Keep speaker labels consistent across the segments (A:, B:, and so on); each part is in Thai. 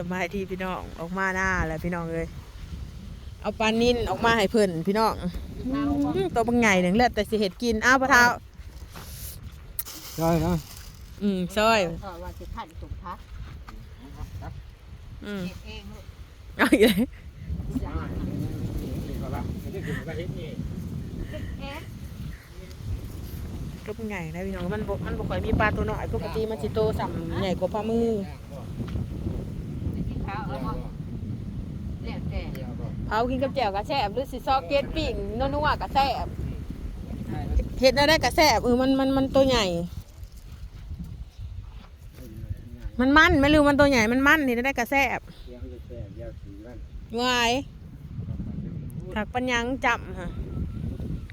A: สบายดีพี่น้องออกมาหน้าแหละพี่น้องเลยเอาปลานิ่นออกมาให้เพิ่นพี่น้องอื้อตัวบางใหญ่หนึ่งเลือดแต่สิเห็ดกินอ้าวปลาเท้า
B: ใช่นะ
A: อืมซอย
C: ก็ว่าจะขันสมพัก
A: อืม
C: เก็บเองลูก
A: เอาอีกเลย
C: จ้าเอ๊ะ
A: ตัวบางใหญ่นะพี่น้องมันบ่มันบ่ค่อยมีปลาตัวน้อยปกติมันสิโตสัมใหญ่กว่าปลามือ
C: กินข้าวเอาบ่เรียกแต่
A: เผากินกับแจ่วกระแซบหรือสิซอกเก็ตปิ้งนัวๆกระแซบเห็ดอะไรกระแซบเออมันมันมันตัวใหญ่ มันมันไม่รู้มันตัวใหญ่มันมันเห็ดอะไรกระแซบวายถักปัญญังจำฮะ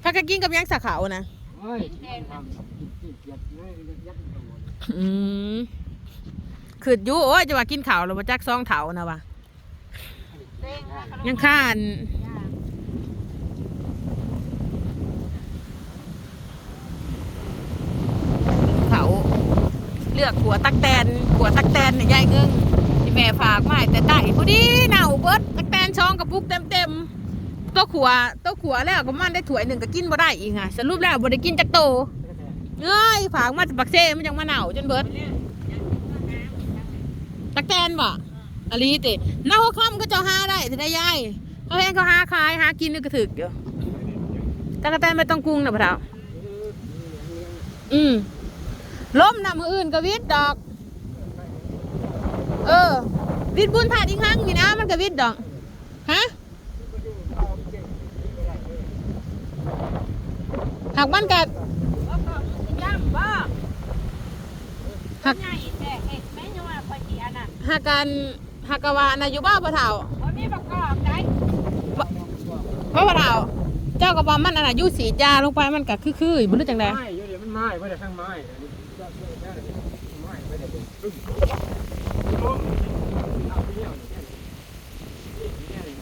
A: ถ้ากะกินกับยังสาขาวนะอืม ขืดอยูโอ้ยจะว่ากินข้าวหรือว่าจักซองเถานะวะ
C: เต้งนะ
A: ยังข้าน
C: จ้า
A: เขาเลือกหัวตักแตนหัวตักแตนเนี่ยยายเงิงที่แม่ฝากมาให้แต่ไต่พอดีเน่าเบิดตักแตนช่องกระปุกเต็มเต็มๆตัวขัวตัวขัวแล้วก็มันได้ถ้วยหนึ่งก็กินบ่ได้อีกค่ะสรุปแล้วบ่ได้กินจักโตเอ้ยฝากมาจากปักเซ่มันยังมาเน่าจนเบิดตั กแตนบ่อลีติน่าค่ำก็เจ้าหาได้ถึงได้ยายเขาเห็นเขาหาขายหากินนี่ก็ถึกอยู่ตักแตนไม่ต้องกรุงนะพ่อเฒ่าอืมล้มนะมืออื่นก็วิดดอก เออ วิดบุญผ่านอีกครั้งนี่นะมันก็วิดดอกฮะหากมันกัด
C: แล้วก็ย่ำบ่
A: หัก
C: หา
A: กกันหากกะวานะอยู่บ้าปะเฒ่า
C: บ่มีประกอบได้
A: บ่ปะเฒ่า เจ้ากระบอมมันอันน่ะอยุสีจาลงไปมันก็คือๆบ่รู้จังได
B: ไม้อยู่เดี๋ยวมันไม้ไม่ได้ข้างไม้ไม้ไม่ได้ตึ้งล้มเอาไปเลี้ยวนี่นี่นี่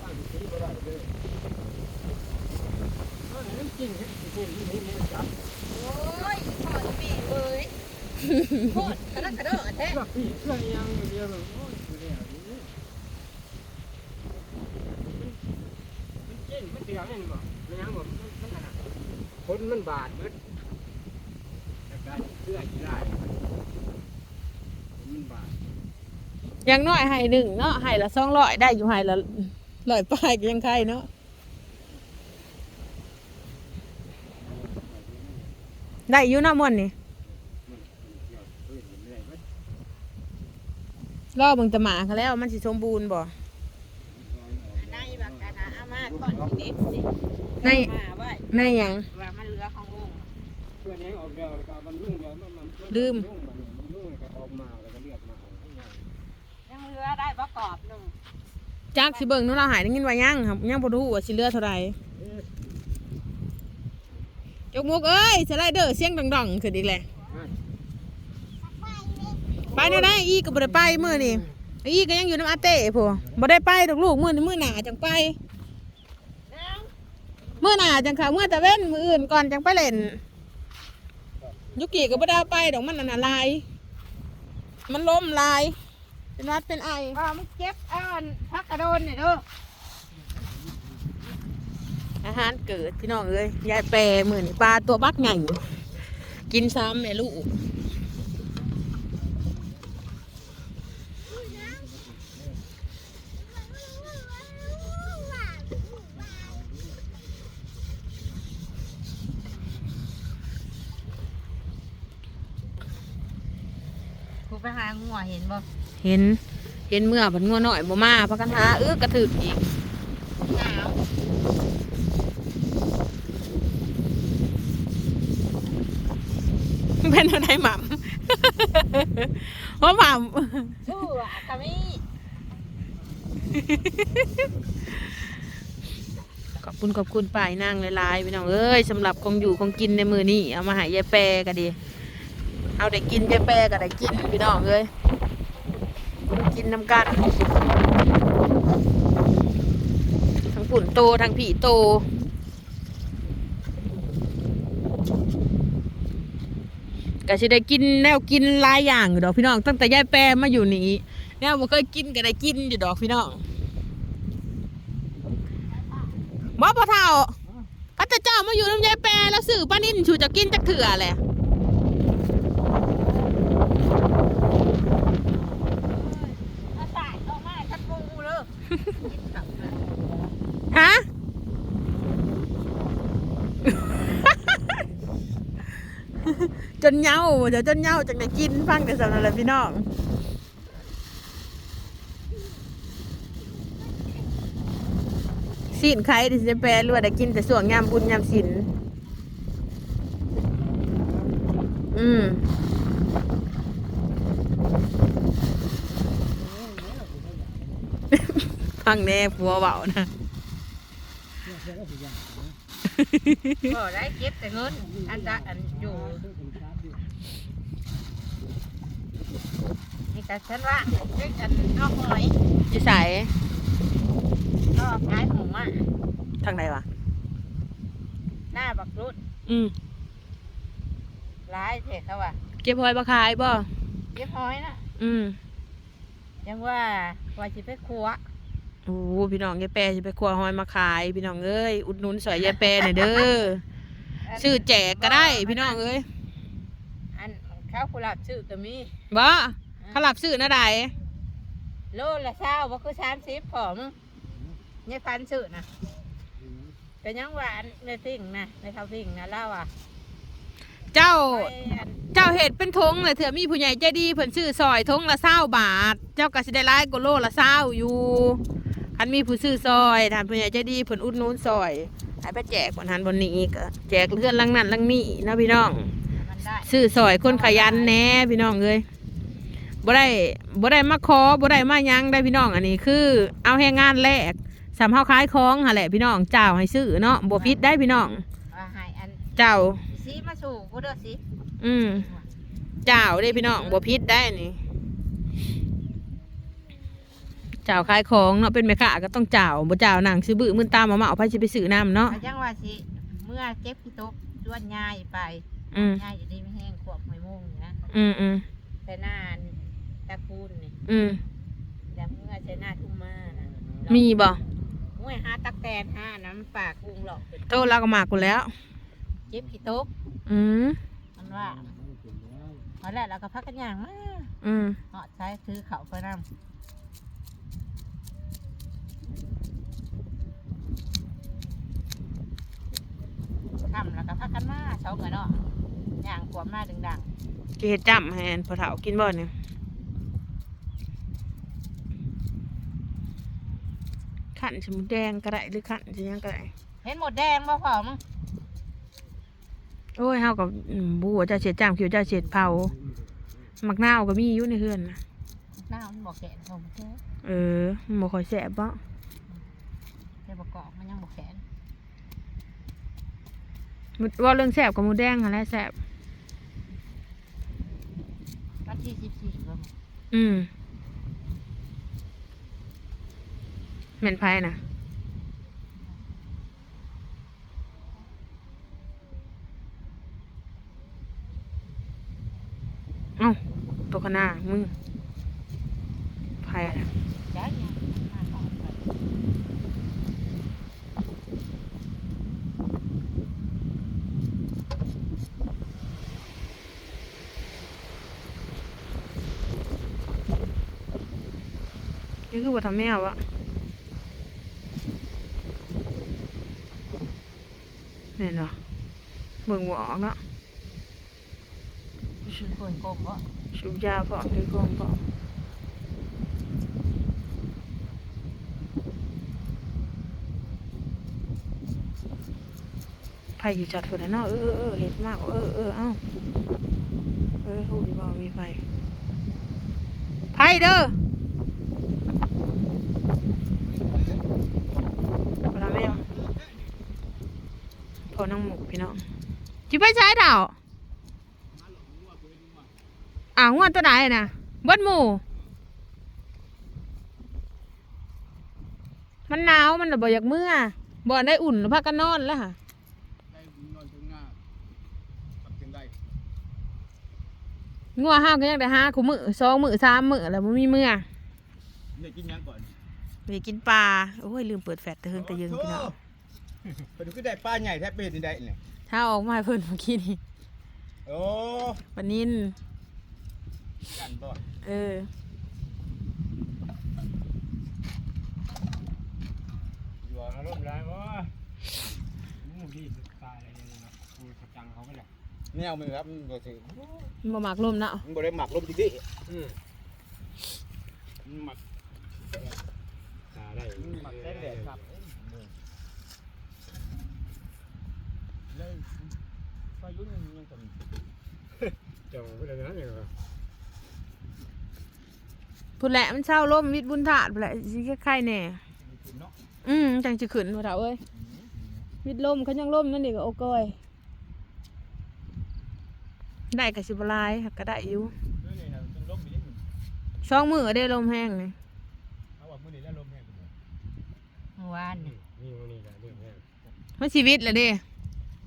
B: ตั้งสีบ่ได้เลยเอาเนี่ยมันจริงจริงนี่นี่จับ
C: โอ้ยพอแม่เอ้ยโคตร กระดักระโดดแท้
B: เชือกพี่เชือกยังอยู่เดียวเลยโอ้ยอยู่เดียวนี่มันจริงมันเสียงนี่บ่มันยังบ่มันขนาดคนมันบาดมันแต่การเชื่อที่ได้มันบาด
A: ย่างน้อยให้หนึ่งเนาะให้ละ200ได้อยู่ให้ละร้อยป้ายก็ยังใครเนาะได้อยู่เนามวนนี่ รอเบิ่งแตะหมาเขาแล้วมันสิสมบูรณ์บ่
C: ในบักกะนะอามาก่อนสิเด็ดสิ
A: ใน
C: มาไว้
A: ในหยัง
C: ว่ามันเหลือของลุง
B: เพื่อนยังออกเดียวก็มันลุ่งเดียวมันมัน
A: ลืม
B: ลุ่งมันลุ่งก็ออกมาแล้วก็เรียกมาเอาให้ง่าย
C: ยังเหลือได้ประกอบหนึ่ง
A: จักสิเบิ่งนู้นเราหายได้ยินว่ายังครับยังบ่รู้ว่าสิเหลือเท่าไหร่จกมุกเอ้ยสไลเดอร์เสียงดังๆขึ้นอีกแหละ ไปแนวใดอีก็บ่ได้ไปมื้อนี้อีก็ยังอยู่น้ำอาเต้พุ่นบ่ได้ไปดอกลูกมื้อนี้มื้อหน้าจังไปมื้อหน้าจังค่ะมื้อตะเว้นมื้ออื่นก่อนจังไปเล่นยุกิก็บ่ได้เอาไปดอกมันอันน่ะลายมันล้มลาย เป็นหวัดเป็นไอ
C: อ่ามันเจ็บอ่อนพักกระโดนเนี่ยเด้อ
A: อาหารเกิดพี่น้องเอ้ยยายแปรมือนี่ปลาตัวบักใหญ่กินซ้ำแม่ลูก
C: กู ไปหางัวเห็นบ่
A: เห็น เห็นเมื่อบันงัวหน่อยบ่มาพักกันหาเอื้อกระถึกอีก
C: หนาว
A: เป็นอะไรหม่ำว่าหม่
C: สู้อะกะมีำ
A: ขอบคุณขอบคุณป้ายนั่งหลายๆพี่น้องเอ้ยสำหรับของอยู่ของกินในมือนี่เอามาใหายายแปรก็ดี เอาได้กินยายแปรก็ได้กินพี่น้องเอ้ยกินน้ำกันทั้งปุ่นโตทั้งผีโตก็สิได้กินแนวกินหลายอย่างอยู่ดอกพี่น้องตั้งแต่ยายแปรมาอยู่นี่แนวบ่เคยกินก็ได้กินอยู่ดอกพี่น้องบ่พอเฒ่าพระเจ้ามาอยู่น้ำยายแปรแล้วซื้อป้านิ่นชูจะกินจักเถื่อแหละ
C: อาสายออกมาทัดปูเลย
A: ฮะจนเหงาเดี๋ยวจนเหงาจังได้กินฟังแต่สำนักแหละพี่น้องสินใครที่จะแปลรวดได้กินแต่ส่วงยามบุญยามสิน อืม ฟังแน่ผัวเบานะ
C: ก็ได้เก็บแต่เงินอันจะอันอยู่นี่ก็ฉันว่าเด็กอันนอกหอย
A: จิใส
C: ก็ขายหมูอะ
A: ทางไหนวะ
C: หน้าบักรุด
A: อืม
C: ร้ายเถอะเขาว่า
A: เก็บหอยมาขายบ่
C: เก็บหอยนะ
A: อืม
C: ยังว่าว่าสิไปครัว
A: โอ้พี่น้องยายแปรจะไปครัวหอยมาขาย พี่น้องเอ้ยอุดหนุนสอยยายแปรหน่อยเด้อซื้อแจกก็ได้ พี่น้องเอ้ย
C: อันข้าวกุหลาบชื่อก็มี
A: บ่เขาหลับซื้อนะใด
C: โลละเช้าว่าคือสามสิบผอมเนี่ยพันสื่อนะเป็นยังว่าอันในสิ่งนะในเขาสิ่งนะเล่าอะ
A: เจ้า
C: ไปอัน
A: เจ้าเห็ดเป็นทงเลยเถื่อมีผู้ใหญ่ใจดีเพิ่นซื้อซอยทงละเศร้าบาท เจ้าก็สิได้ร้ายกว่าโลละเศร้าอยู่ คันมีผู้ซื้อซอยท่านผู้ใหญ่ใจดีเพิ่นอุดหนุนซอยให้ไปแจกบนหันบนนี้ก็แจกเพื่อนลังนั้นลังนี้นะพี่น้อง
C: มันได้
A: ซื้อซอยคนขยันแหน่พี่น้องเอ้ยบ่ได้บ่ได้มาขอบ่ได้มาหยังได้พี่น้องอันนี้คือ เอาแรงงานแลกสำเฮาขายของหั่นแหละพี่น้องเจ้าให้ซื้อเนาะบ่ผิดได้พี่น้อง
C: ว่าให้อัน
A: เจ้า
C: สีมาสู่กูเด้อสิ
A: อืมเจ้าได้พี่น้องบ่ผิดได้นี่ เจ้าขายของเนาะเป็นแม่ค้าก็ต้องเจ้าบ่เจ้านั่งซื้อบื้อมื่นตามมาเมาเอาไปสิไปซื้อน้ำเนาะ
C: เอาจังว่าสิ เมื่อเก็บขี้ตกด้วนง่ายไป
A: อืม
C: ง่ายอยู่ดีไม่แห้งขวบไม่มุ่งนี่นะ
A: อืมอืม
C: แต่หน้าตะคูนนี่
A: อืม
C: แต่เมื่อใช้หน้าทุ่มมานะ
A: มีบ่
C: มวยหาตักแตนหาน้ำปากกุ้งหลอกเป็น
A: โตแล้วก็มากูแล้ว
C: เก็บขี้ตก
A: อืม
C: มันว่าเอาแหละเราก็พักกันอย่างมา
A: อืม
C: เหาะใช้ซื้อเขาไปนำ ทำแล้วก็พักกันมาเช้ากันเนาะย่างขวบมาดึงดัง
A: เกเฮ็ดจำแฮนพอเฒ่ากินบ่เนี่ยขันสมุนแดงก็ได้หรือขันสิหยังก็ได้
C: เห็นหมดแดงบ่พอมึง
A: โอ้ยเฮากับบัวจ้าเสียจามคิวจ้าเสียเผามักนาวก็มีอยู่ในเฮือนนะ
C: หน้ามันบอกแขนผมแค่
A: เออมันบ่ค่อยแซ่บบ่
C: แค่ประกอบมันยังบอกแขน
A: ว่าเรื่องแซ่บกับหมูแดงหั่นแหละแซ่บ
C: วันที่สิบสี่บ่
A: อืมแม่นไผนะเอ้าตัวขางหนามึงไผนะ
C: จ้าเนี่ยมาต่อไป
A: นี่คือบ่ทำแมวอะแม่นบ่เบิ่งบ่ออกเนาะ
C: เปิดโกงบ่
A: สูบยาพร้อมถือกล้องพร้อมไผอยู่จัดคนน่ะเนาะเออเออเออเห็ดมากเออเออเอ้าเออหูดีบ่มีไฟไผเด้อพอแล้วแม่ พอนั่งหมกพี่น้องจิไปใช้ดาวอ่างวดตัวไหนนะเบดหมู่มันหนาวมันระเบิดอยากเมื่อบ่ได้อุ่นแล้วพักกันนอนแล้วค่ะ
B: ได้นอนถึงหน้าขับกันได้
A: งัวห้าวก็ยังได้ห้าคู่มือสองมือสามมือแล้วบ่มีมือ
B: เดี๋ยวกินยังก่อน
A: ไปกินปลาโอ้ยลืมเปิดแฟลชแต่เฮิงแต่ยึงพี่น้อง
B: ไปดูก็ได้ป้าใหญ่แทบเป็นนี่ได้เนี่ย
A: ถ้าออกมาให้เพิ่นเมื่อกี้นี่
B: โอ้
A: วันนี้น
B: กันบ่
A: เออ
B: อยู่อารมณ์ร้ายวะมูดีตายอะไรเนี่ยนะกูกระจังเขาไม่ได้แนวมือครับมันบ่ถือ
A: มันบ่มักลมเนาะ
B: มันบ่ได้หมักลมจริงดิอืมมันหมักตาได้หมักแสงแดดครับเลยพายุยังยังต้องจังไม่ได้นะเนี่ย
A: พูดแหละมันเศร้าลมวิทย์บุญถาดพูดแหละสิคล้ายๆแน่
B: เนาะ
A: อืมจังจะขึ้นพ่อเฒ่าเอ้ยวิทย์ลมเขายังลมนั่นเด็กก็โอ้ก้อยได้ก็สิบ่หลายหักก็ได้อยู่
B: นี่นี่นะมันลมไปนิดนึง
A: สองมือได้ลมแห้งนี่
B: เอาว่ามื้อนี้แล้วลมแห้งไปเลย
C: เมื่อวานนี่
B: นี่มื้อนี้ก็ลมแห้ง
A: มันชีวิตแหละเด้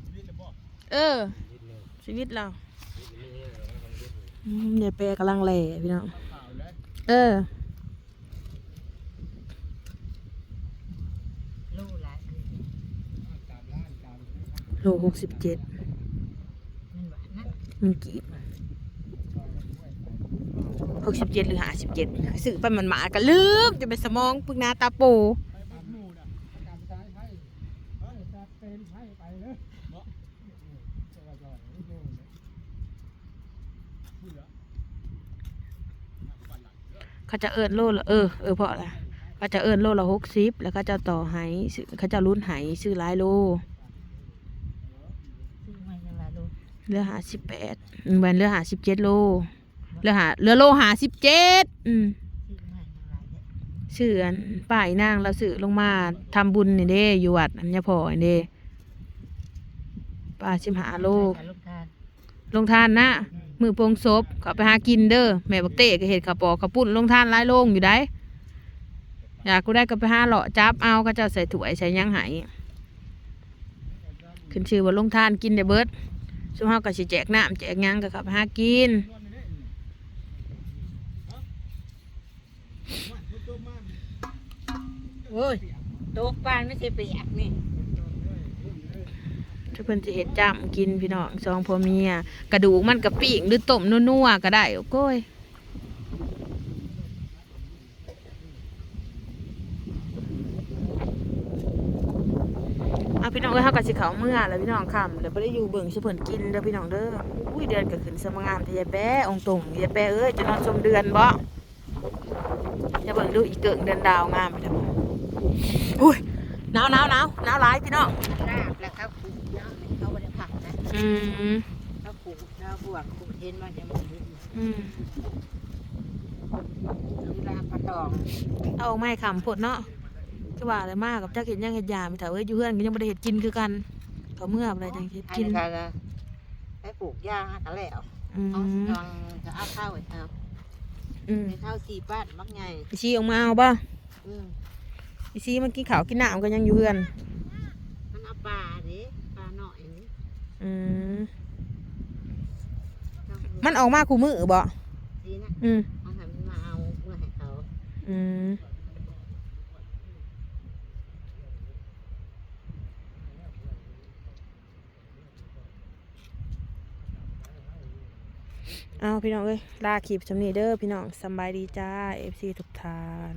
B: ชีวิตจะบ่
A: เออ
B: ชีวิตเลย
A: ชีวิตเรา
B: ชีวิตนี่แล้วมันเรียก
A: อืมยายแปรกำลังแหล่พี่น้อง
B: ข่าวแล้ว
A: เออ
C: ลูหลาน
B: ตามร้านตาม
A: โลหกสิบเจ็ด
C: มัน
A: กี่หกสิบเจ็ดหรือห้าสิบเจ็ดสื่อไปมันหมากันลืมจะไปสมองปึกหน้าตาโป
B: ไปบ้านหมู่น่ะประกาศซ้ายให้เฮ้ยจะเป็นให้ไปเลยเนาะจะว่าจะนี่ดูเนี่ยพูดแล้วปั่นหลัง
A: เขาจะเอิญโลละเออเออเพราะอะไรเขาจะเอิญโลละหกสิบแล้วเขาจะต่อไหซื้อเขาจะรุ่นไหซื้อหลายโล
C: ซื้อมาจังละลูก
A: เหลือหาสิบแปดแวนเหลือหาสิบเจ็ดโลเหลือหาเหลือโลหาสิบเจ็ดอืม
C: ซื้อมาจังละเนี่ย
A: ชื่ออันป้ายนางเราสื่อลงมาทำบุญนี่เด้อยู่วัดอันยาพอนี่เด้ป้าชิมหาโล
C: กับลูกทาน
A: ลงทานนะ มือโปรงศพเขาไปหากินเด้อแม่บักเต้ก็เห็ดข้าปอกข้าปุ้นลงท่านหลายโลงอยู่ได้อยากกูได้ก็ไปหาเลาะจับเอาก็เจะใส่ถ้วยใส่ยังไหายขึ้นชื่อว่าลงท่านกินได้เบิร์ดซุมเฮาก็สิแจกน้ำแจกหยังก็ข้าไปหากิน
C: โอ้ยตกปานไม่ใช่เปียกนี่
A: เพิ่นสิเฮ็ดจ้ำกินพี่น้องสองพ่อเมียกระดูกมันกระปิ้งหรือต้มนัวๆก็ได้โอ้โก้ยเอาพี่น้องเอ้ยเฮาก็สิเขาเมื่อแล้วพี่น้องค่ำแล้วบ่ได้อยู่เบิ่งสเพิ่นกินเด้อพี่น้องเด้ออุ้ยเดือนก็ขึ้นสมงามแต่ยายแป้องตรงยายแป้เอ้ยจะนอนชมเดือนบ่จะเบิ่งดูอีเกิงเดือนดาวงามไปเด้ออุ้ยหนาวหนาวหนาวหนาวหลายพี่น้อง
C: ลาบแล้วเขา
A: อืม
C: เขาขูดเขาบวกขูดเห็นมันจะหมด
A: อืม
C: ลาบปลาตอง
A: เอาออกมาให้ขำผดเนาะคือว่าอะไรมากกับเจ้าเห็นยังเห็ดยาไปเถอะเอ้ยอยู่เพื่อนก็ยังไม่ได้เห็ดกินคือกัน เขาเมื่ออะไรจังเห็ด
C: อัน
A: กิน
C: นี้ก็ไปปลูกยางกันแล้ว
A: อื
C: เอา
A: ม
C: ลองจะเอาข้าวไว้เอา
A: อืม
C: ในข้าวสี่บ้านมักใหญ่
A: ไอซีออกมาเอาป่ะ
C: อืม
A: ไอซีมันกินข้าวกินน้ำก็ยังอยู่เพื่อน
C: มันเอาปลาดิปลาหน่อยนี่
A: อืมมันออกมาคู่มือบ่
C: ดีนะ
A: อืม
C: เอาให้มันมาเอาเมื่อให้เขา
A: อืมเอาพี่น้องเอ้ยลาคลิปสำนีเด้อพี่น้องสำบายดีจ้าเอฟซีทุกทาน